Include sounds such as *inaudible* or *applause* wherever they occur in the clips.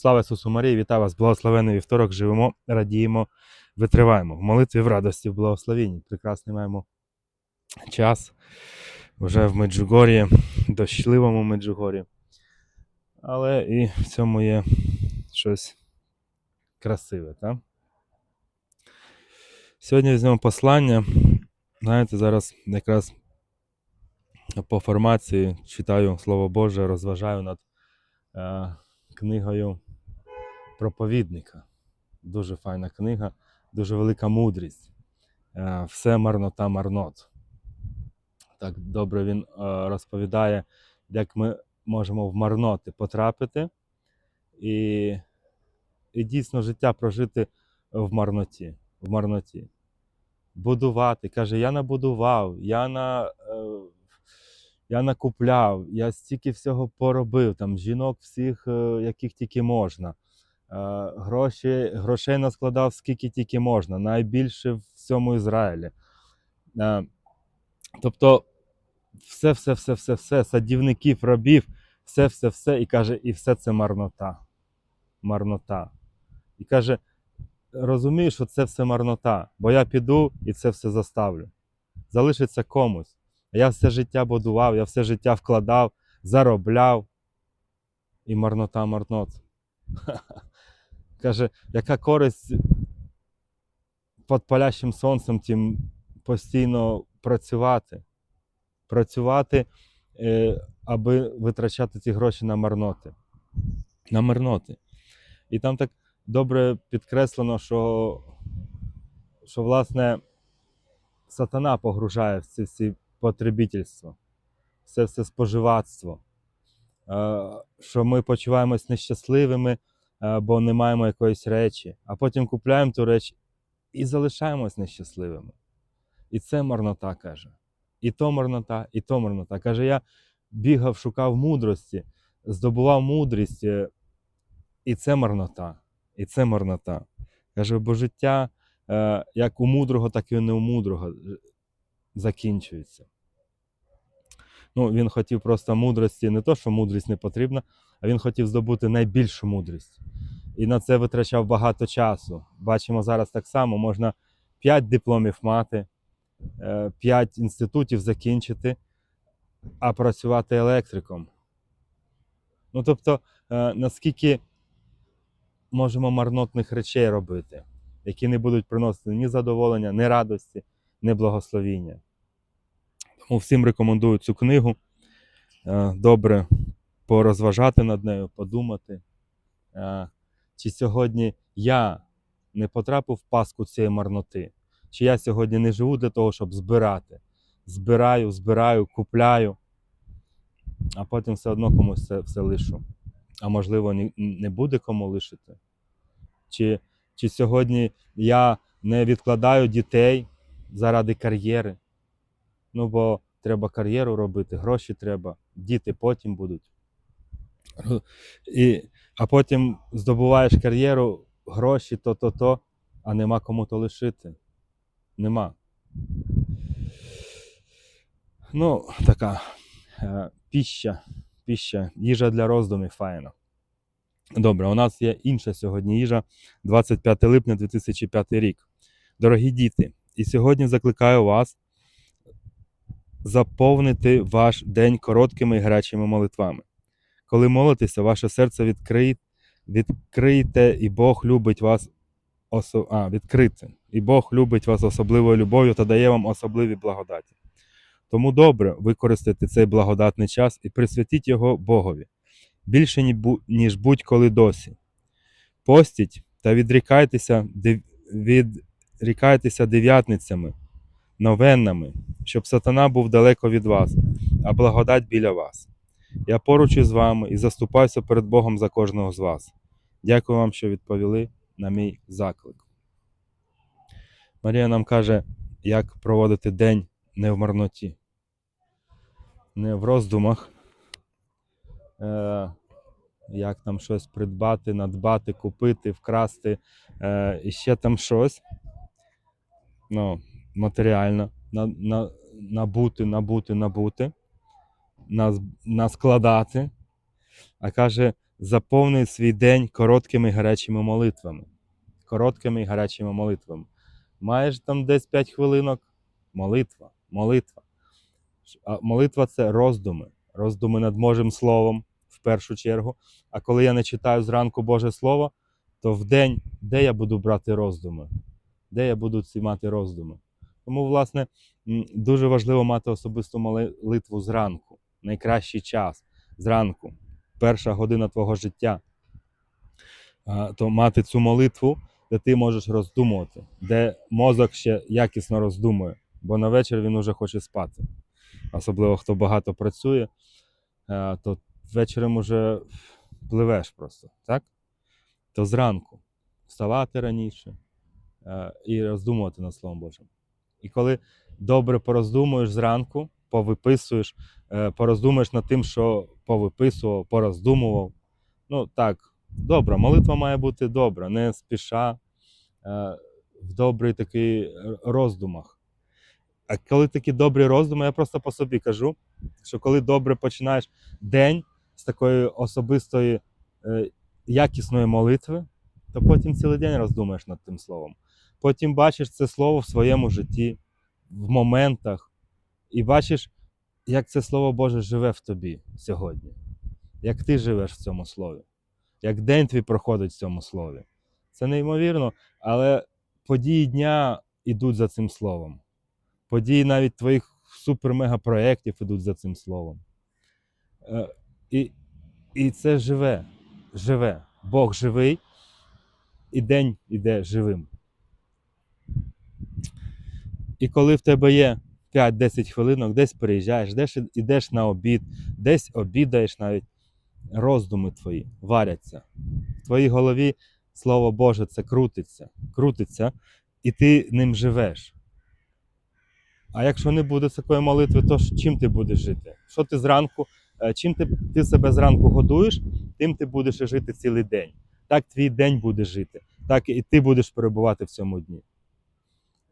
Слава Ісусу Марії, вітаю вас, благословений вівторок. Живемо, радіємо, витриваємо. В молитві в радості, в благословенні. Прекрасний маємо час вже в Меджугорі, дощливому Меджугорі. Але і в цьому є щось красиве, так? Сьогодні візьмемо послання. Знаєте, зараз якраз по формації читаю Слово Боже, розважаю над е, книгою проповідника. Дуже файна книга, дуже велика мудрість. Е, все марнота марнот. Так добре він е, розповідає, як ми можемо в марноти потрапити і, і дійсно життя прожити в марноті. В марноті. Будувати. Каже, я набудував, я на. Е, я накупляв, я стільки всього поробив, там жінок всіх, яких тільки можна. Е, Гроші, грошей наскладав скільки тільки можна, найбільше в всьому Ізраїлі. Е, Тобто, все, все, все, все, все, садівників, рабів, все, все, все, і каже, і все це марнота. Марнота. І каже: розумію, що це все марнота, бо я піду і це все заставлю. Залишиться комусь. Я все життя будував, я все життя вкладав, заробляв. І марнота марнот. *laughs* Каже, яка користь під палящим сонцем тим постійно працювати. Працювати, е, аби витрачати ці гроші на марноти. На марноти. І там так добре підкреслено, що, що власне сатана погружає в ці всі потребітельство, все все споживацтво, Е, що ми почуваємось нещасливими, бо не маємо якоїсь речі, а потім купляємо ту реч і залишаємось нещасливими. І це марнота каже. І то марнота, і то марнота. Каже, я бігав, шукав мудрості, здобував мудрість, е, і це марнота, і це марнота. Каже, бо життя е, як у мудрого, так і у мудрого закінчується. Ну, він хотів просто мудрості, не то, що мудрість не потрібна, а він хотів здобути найбільшу мудрість. І на це витрачав багато часу. Бачимо зараз так само: можна 5 дипломів мати, 5 інститутів закінчити, а працювати електриком. Ну, тобто, е, наскільки можемо марнотних речей робити, які не будуть приносити ні задоволення, ні радості, ні благословіння. Тому всім рекомендую цю книгу. Е, Добре порозважати над нею, подумати. Е, Чи сьогодні я не потрапив в паску цієї марноти? Чи я сьогодні не живу для того, щоб збирати? Збираю, збираю, купляю, а потім все одно комусь це все лишу. А можливо, не буде кому лишити. Чи, чи сьогодні я не відкладаю дітей заради кар'єри? Ну, бо треба кар'єру робити, гроші треба, діти потім будуть. І, а потім здобуваєш кар'єру, гроші, то-то-то, а нема кому то лишити. Нема. Ну, така е, піща, піща, їжа для роздумів файна. Добре, у нас є інша сьогодні їжа, 25 липня 2005 рік. Дорогі діти, і сьогодні закликаю вас заповнити ваш день короткими гарячими молитвами. Коли молитеся, ваше серце відкриє, відкрийте, і Бог любить вас осо... а, відкрите. І Бог любить вас особливою любов'ю та дає вам особливі благодаті. Тому добре використайте цей благодатний час і присвятіть його Богові більше ніж будь-коли досі. Постіть та відрікайтеся, відрікайтеся дев'ятницями, новеннами, щоб сатана був далеко від вас, а благодать біля вас. Я поруч із вами і заступаюся перед Богом за кожного з вас. Дякую вам, що відповіли на мій заклик. Марія нам каже, як проводити день не в марноті, не в роздумах, е, як там щось придбати, надбати, купити, вкрасти е, і ще там щось. Ну, матеріально на, на, набути, набути, набути, наскладати. А каже, заповнюй свій день короткими гарячими молитвами. Короткими гарячими молитвами. Маєш там десь 5 хвилинок. Молитва, молитва. А молитва це роздуми. Роздуми над Божим Словом в першу чергу. А коли я не читаю зранку Боже Слово, то в день, де я буду брати роздуми? Де я буду ці мати роздуми? Тому, власне, дуже важливо мати особисту молитву зранку. Найкращий час зранку, перша година твого життя. То мати цю молитву, де ти можеш роздумувати, де мозок ще якісно роздумує, бо на вечір він уже хоче спати. Особливо хто багато працює, то вечором уже пливеш просто, так? То зранку вставати раніше і роздумувати над Словом Божим. І коли добре пороздумуєш зранку, повиписуєш, е, пороздумуєш над тим, що повиписував, пороздумував. Ну так, добра, молитва має бути добра, не спіша, е, в добрий такий роздумах. А коли такі добрі роздуми, я просто по собі кажу, що коли добре починаєш день з такої особистої е, якісної молитви, то потім цілий день роздумаєш над тим словом. Потім бачиш це слово в своєму житті, в моментах, і бачиш, як це слово Боже живе в тобі сьогодні, як ти живеш в цьому слові, як день твій проходить в цьому слові. Це неймовірно, але події дня йдуть за цим словом. Події навіть твоїх супер-мега-проєктів ідуть за цим словом. Е, І, і це живе, живе. Бог живий, і день іде живим. І коли в тебе є 5-10 хвилинок, десь переїжджаєш, десь ідеш на обід, десь обідаєш навіть, роздуми твої варяться. В твоїй голові Слово Боже це крутиться, крутиться, і ти ним живеш. А якщо не буде такої молитви, то чим ти будеш жити? Що ти зранку, е, чим ти, ти себе зранку годуєш, тим ти будеш жити цілий день. Так твій день буде жити, так і ти будеш перебувати в цьому дні.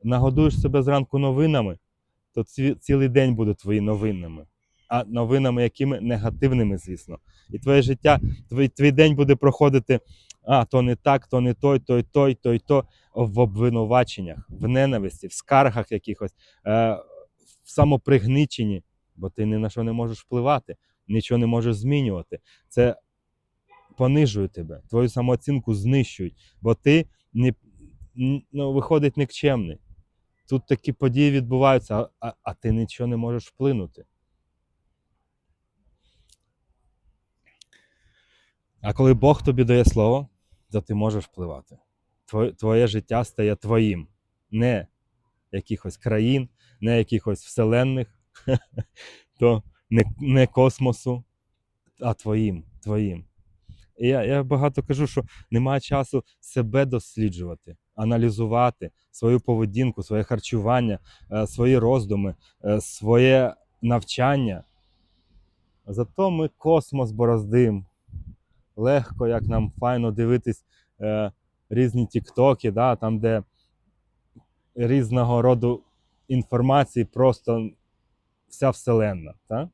Нагодуєш себе зранку новинами, то ці, цілий день буде твої новинами. А новинами якими негативними, звісно. І твоє життя, твій, твій день буде проходити, а то не так, то не той, той, той, той, то в обвинуваченнях, в ненависті, в скаргах якихось, е, в самопригниченні, бо ти ні на що не можеш впливати, нічого не можеш змінювати. Це понижує тебе, твою самооцінку знищують, бо ти не, ну, виходить никчемний. Тут такі події відбуваються, а, а, ти нічого не можеш вплинути. А коли Бог тобі дає слово, то ти можеш впливати. Твоє, твоє життя стає твоїм, не якихось країн, не якихось вселенних, *laughs* то не, не космосу, а твоїм, твоїм. І я, я багато кажу, що немає часу себе досліджувати, аналізувати свою поведінку, своє харчування, е, свої роздуми, е, своє навчання. Зато ми космос бороздим. Легко, як нам файно дивитись е, різні тіктоки, да, там, де різного роду інформації просто вся вселенна. Та?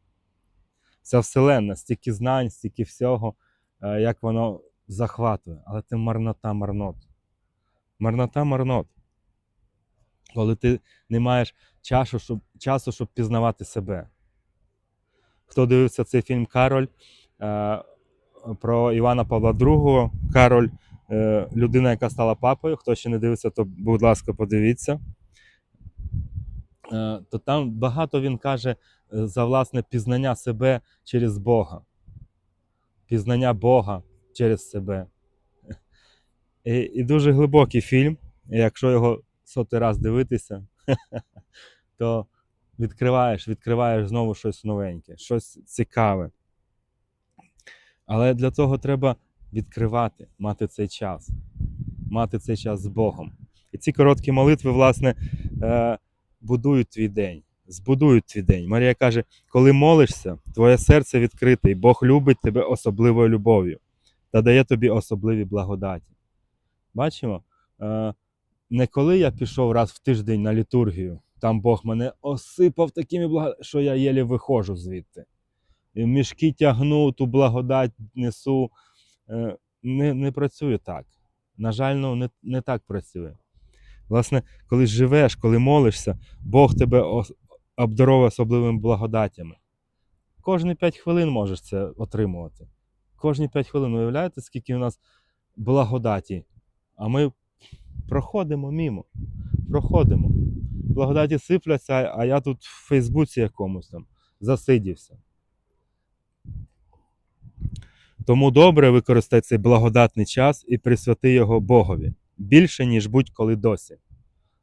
Вся вселенна, стільки знань, стільки всього, е, як воно захватує. Але це марнота марнот. Марнота марнот. Коли ти не маєш часу, щоб, часу, щоб пізнавати себе. Хто дивився цей фільм Кароль е, про Івана Павла II, Кароль, е, людина, яка стала папою. Хто ще не дивився, то, будь ласка, подивіться. Е, то там багато він каже е, за власне пізнання себе через Бога. Пізнання Бога через себе. І, і дуже глибокий фільм. Якщо його сотий раз дивитися, *laughs* то відкриваєш, відкриваєш знову щось новеньке, щось цікаве. Але для того треба відкривати, мати цей час, мати цей час з Богом. І ці короткі молитви, власне, е, будують твій день, збудують твій день. Марія каже: коли молишся, твоє серце відкрите, і Бог любить тебе особливою любов'ю та дає тобі особливі благодаті. Бачимо, е, не коли я пішов раз в тиждень на літургію, там Бог мене осипав такими благодатями, що я єлі виходжу звідти. І мішки тягну, ту благодать несу, е, не, не працює так. На жаль, ну, не, не так працює. Власне, коли живеш, коли молишся, Бог тебе обдаровує особливими благодатями. Кожні 5 хвилин можеш це отримувати. Кожні 5 хвилин, уявляєте, скільки у нас благодаті, а ми проходимо мімо. Проходимо. Благодаті сипляться, а я тут в Фейсбуці якомусь там засидівся. Тому добре використай цей благодатний час і присвяти його Богові більше, ніж будь-коли досі.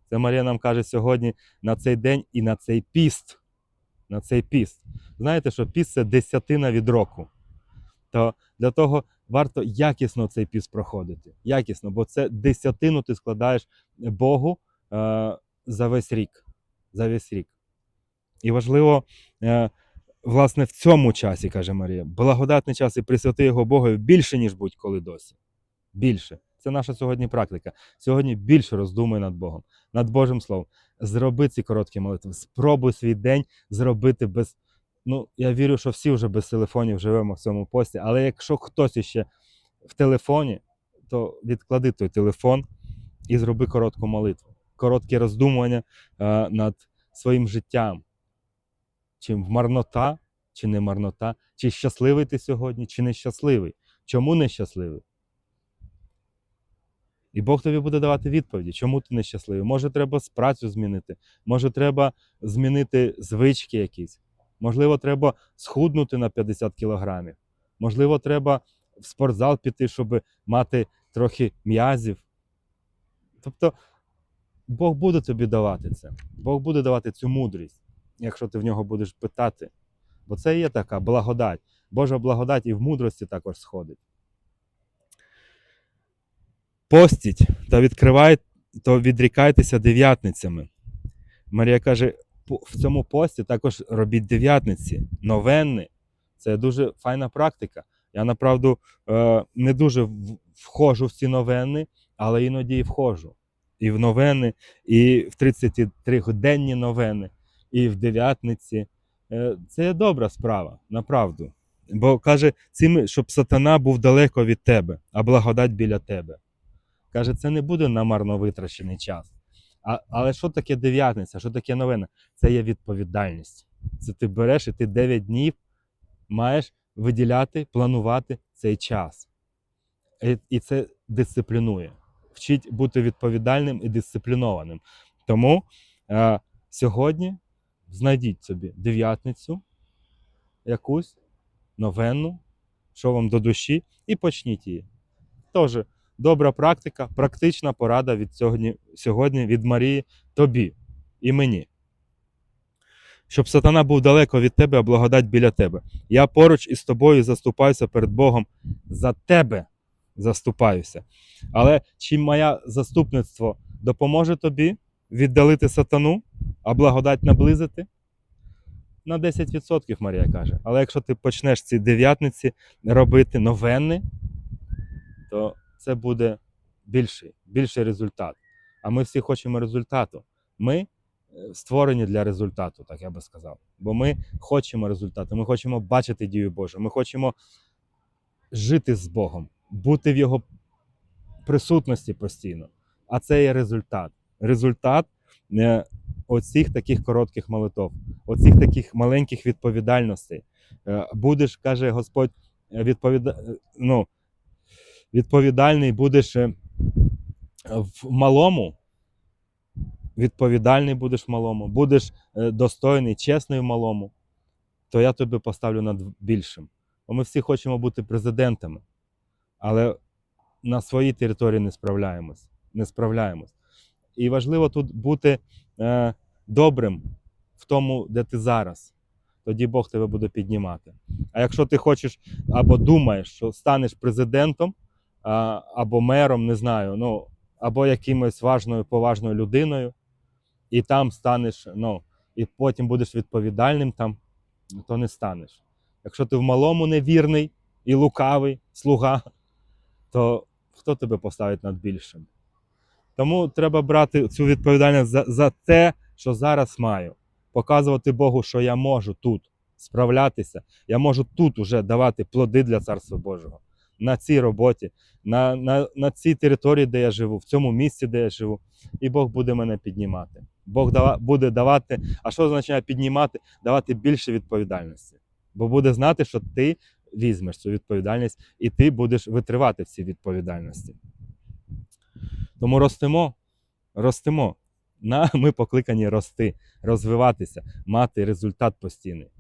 Це Марія нам каже сьогодні на цей день і на цей піст. На цей піст. Знаєте, що піст це десятина від року. То для того варто якісно цей піст проходити. Якісно, бо це десятину ти складаєш Богу е, за весь рік. За весь рік. І важливо, е, власне, в цьому часі, каже Марія, благодатний час і присвяти його Богові більше, ніж будь-коли досі. Більше. Це наша сьогодні практика. Сьогодні більше роздумуй над Богом, над Божим Словом. Зроби ці короткі молитви. Спробуй свій день зробити без. Ну, я вірю, що всі вже без телефонів живемо в цьому пості, але якщо хтось іще в телефоні, то відклади той телефон і зроби коротку молитву. Коротке роздумування е, над своїм життям. Чи марнота, чи не марнота, чи щасливий ти сьогодні, чи нещасливий. Чому нещасливий? І Бог тобі буде давати відповіді, чому ти нещасливий. Може, треба працю змінити, може, треба змінити звички якісь. Можливо, треба схуднути на 50 кілограмів. Можливо, треба в спортзал піти, щоб мати трохи м'язів. Тобто Бог буде тобі давати це. Бог буде давати цю мудрість, якщо ти в нього будеш питати. Бо це є така благодать. Божа благодать і в мудрості також сходить. Постіть та відкривай, то відрікайтеся дев'ятницями. Марія каже: «По- в цьому пості також робіть дев'ятниці, новенни. Це дуже файна практика. Я направду е, не дуже в- входжу в ці новенни, але іноді і входжу. І в новини, і в 33-денні новини, і в дев'ятниці. Е, Це є добра справа, направду. Бо каже, цим, щоб сатана був далеко від тебе, а благодать біля тебе. Каже, це не буде намарно витрачений час. А, але що таке дев'ятниця? Що таке новина? Це є відповідальність. Це ти береш і ти 9 днів маєш виділяти, планувати цей час. І, і це дисциплінує. Вчить бути відповідальним і дисциплінованим. Тому е, сьогодні знайдіть собі дев'ятницю, якусь новенну, що вам до душі, і почніть її. Тож, добра практика, практична порада від сьогодні, сьогодні від Марії тобі і мені. Щоб сатана був далеко від тебе, а благодать біля тебе. Я поруч із тобою заступаюся перед Богом за тебе заступаюся. Але чи моє заступництво допоможе тобі віддалити сатану, а благодать наблизити? На 10% Марія каже. Але якщо ти почнеш ці дев'ятниці робити новенни, то це буде більший, більший результат. А ми всі хочемо результату. Ми е, створені для результату, так я би сказав. Бо ми хочемо результату, ми хочемо бачити дію Божу, ми хочемо жити з Богом, бути в Його присутності постійно. А це є результат. Результат е, оцих таких коротких молитов, оцих таких маленьких відповідальностей. Е, Будеш, каже Господь, відповіда... ну, відповідальний будеш е, в малому, відповідальний будеш в малому, будеш е, достойний, чесний в малому, то я тобі поставлю над більшим. Бо ми всі хочемо бути президентами, але на своїй території не справляємось. Не справляємось. І важливо тут бути е, добрим в тому, де ти зараз. Тоді Бог тебе буде піднімати. А якщо ти хочеш або думаєш, що станеш президентом, або мером, не знаю, ну, або якимось важною, поважною людиною, і там станеш, ну, і потім будеш відповідальним там, то не станеш. Якщо ти в малому невірний і лукавий слуга, то хто тебе поставить над більшим? Тому треба брати цю відповідальність за, за те, що зараз маю. Показувати Богу, що я можу тут справлятися, я можу тут уже давати плоди для Царства Божого. На цій роботі, на, на, на цій території, де я живу, в цьому місці, де я живу. І Бог буде мене піднімати. Бог дава, буде давати, а що означає піднімати? Давати більше відповідальності. Бо буде знати, що ти візьмеш цю відповідальність і ти будеш витривати в цій відповідальності. Тому ростемо, ростемо. На, ми покликані рости, розвиватися, мати результат постійний.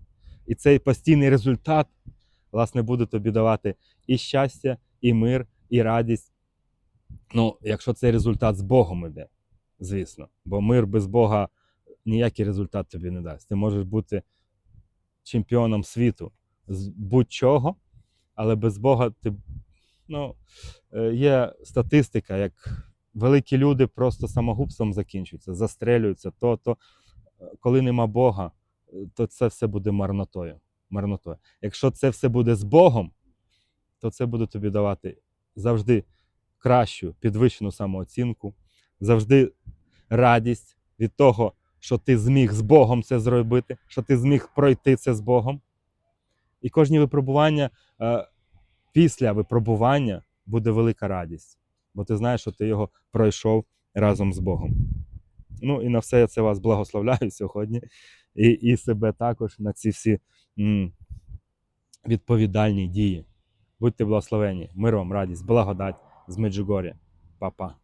І цей постійний результат, власне, буде тобі давати і щастя, і мир, і радість. Ну, якщо цей результат з Богом іде, звісно. Бо мир без Бога ніякий результат тобі не дасть. Ти можеш бути чемпіоном світу з будь-чого, але без Бога ти. Ну, е, є статистика, як великі люди просто самогубством закінчуються, застрелюються, то, то коли нема Бога, е, то це все буде марнотою. Марнотою. Якщо це все буде з Богом, то це буде тобі давати завжди кращу, підвищену самооцінку, завжди радість від того, що ти зміг з Богом це зробити, що ти зміг пройти це з Богом. І кожні випробування, е, після випробування буде велика радість, бо ти знаєш, що ти його пройшов разом з Богом. Ну і на все я це вас благословляю *laughs* сьогодні, і, і себе також на ці всі відповідальні дії. Будьте благословені, миром, радість, благодать з Меджугор'я. Па-па.